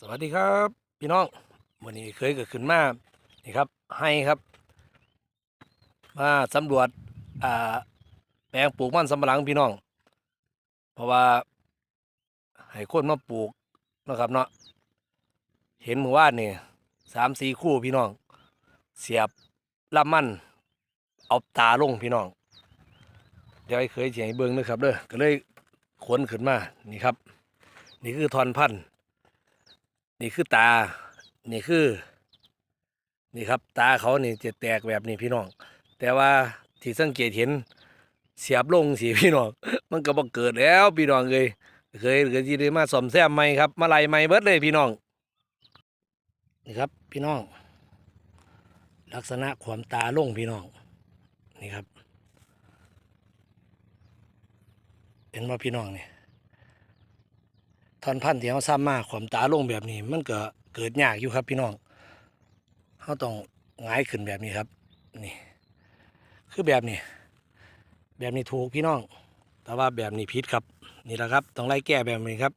สวัสดีครับ พี่น้องวันนี้เคยเกิดขึ้นมานี่ครับให้ครับ มาสำรวจอ่าแปลงปลูกมันสำปะหลังพี่น้อง เพราะว่าให้คนมาปลูกนะครับเนาะเห็นเมื่อวานนี่สามสี่คู่พี่น้อง เสียบลำมันเอาตาลงพี่น้อง เดี๋ยวไอ้เคยเสียงเบิ้งนะครับเด้อก็เลยขนขึ้นมานี่ครับ นี่คือทอนพันธุ์ นี่คือตา นี่คือ นี่ครับ ตาเขานี่จะแตกแบบนี้พี่น้อง แต่ว่าที่สังเกตเห็นเสียบลงสิพี่น้อง มันก็บ่เกิดแล้วพี่น้องเลยเคยเคยที่ได้มาซ่อมแซมใหมครับ มาไล่ใหมเบิดเลยพี่น้อง นี่ครับพี่น้อง ลักษณะความตาลงพี่น้อง นี่ครับ เห็นว่าพี่น้องเนี่ย ท่อนพันธุ์ที่เขาซ้ำมาความตาลงแบบนี้ มันก็เกิดยากอยู่ครับพี่น้องเขาต้องง่ายขึ้นแบบนี้ครับ นี่ คือแบบนี้ แบบนี้ถูกพี่น้อง แต่ว่าแบบนี้ผิดครับ นี่แหละครับ ต้องไล่แก้แบบนี้ครับ